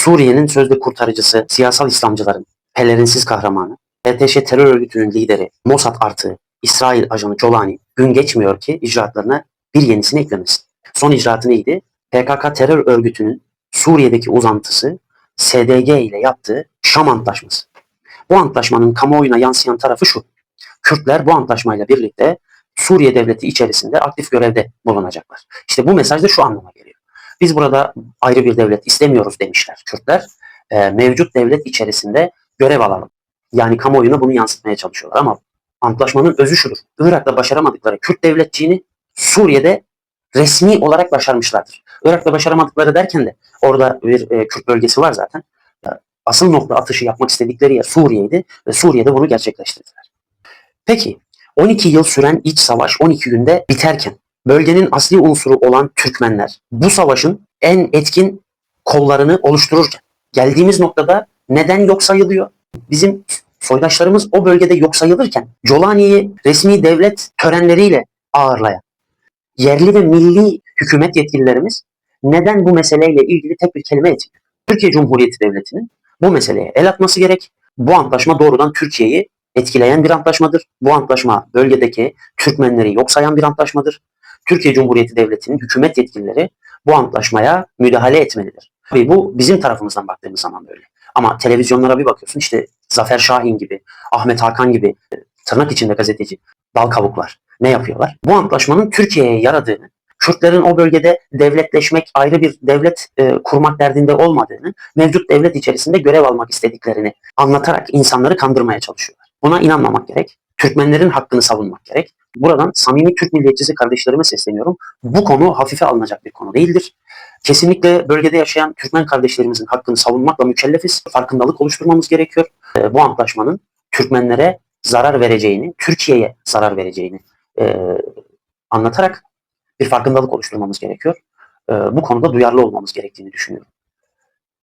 Suriye'nin sözde kurtarıcısı, siyasal İslamcıların pelerinsiz kahramanı, HTŞ terör örgütünün lideri Mossad artı İsrail ajanı Jolani gün geçmiyor ki icraatlarına bir yenisini eklemesin. Son icraatı neydi? PKK terör örgütünün Suriye'deki uzantısı SDG ile yaptığı Şam Antlaşması. Bu antlaşmanın kamuoyuna yansıyan tarafı şu. Kürtler bu antlaşmayla birlikte Suriye devleti içerisinde aktif görevde bulunacaklar. İşte bu mesaj da şu anlama geliyor. Biz burada ayrı bir devlet istemiyoruz demişler Kürtler. Ee, mevcut devlet içerisinde görev alalım. Yani kamuoyuna bunu yansıtmaya çalışıyorlar ama antlaşmanın özü şudur. Irak'ta başaramadıkları Kürt devletçiğini Suriye'de resmi olarak başarmışlardır. Irak'ta başaramadıkları derken de orada bir e, Kürt bölgesi var zaten. Ya, Asıl nokta atışı yapmak istedikleri yer Suriye'ydi ve Suriye'de bunu gerçekleştirdiler. Peki 12 yıl süren iç savaş 12 günde biterken bölgenin asli unsuru olan Türkmenler bu savaşın en etkin kollarını oluştururken geldiğimiz noktada neden yok sayılıyor? Bizim soydaşlarımız o bölgede yok sayılırken Jolani'yi resmi devlet törenleriyle ağırlayan yerli ve milli hükümet yetkililerimiz neden bu meseleyle ilgili tek bir kelime etmiyor? Türkiye Cumhuriyeti Devleti'nin bu meseleye el atması gerek. Bu antlaşma doğrudan Türkiye'yi etkileyen bir antlaşmadır. Bu antlaşma bölgedeki Türkmenleri yok sayan bir antlaşmadır. Türkiye Cumhuriyeti Devleti'nin hükümet yetkilileri bu antlaşmaya müdahale etmelidir. Tabii bu bizim tarafımızdan baktığımız zaman böyle. Ama televizyonlara bir bakıyorsun işte Zafer Şahin gibi, Ahmet Hakan gibi e, tırnak içinde gazeteci dal kavuklar ne yapıyorlar? Bu antlaşmanın Türkiye'ye yaradığını, Kürtlerin o bölgede devletleşmek, ayrı bir devlet e, kurmak derdinde olmadığını, mevcut devlet içerisinde görev almak istediklerini anlatarak insanları kandırmaya çalışıyorlar. Buna inanmamak gerek. Türkmenlerin hakkını savunmak gerek. Buradan samimi Türk milliyetçisi kardeşlerime sesleniyorum. Bu konu hafife alınacak bir konu değildir. Kesinlikle bölgede yaşayan Türkmen kardeşlerimizin hakkını savunmakla mükellefiz. Farkındalık oluşturmamız gerekiyor. E, bu antlaşmanın Türkmenlere zarar vereceğini, Türkiye'ye zarar vereceğini e, anlatarak bir farkındalık oluşturmamız gerekiyor. E, bu konuda duyarlı olmamız gerektiğini düşünüyorum.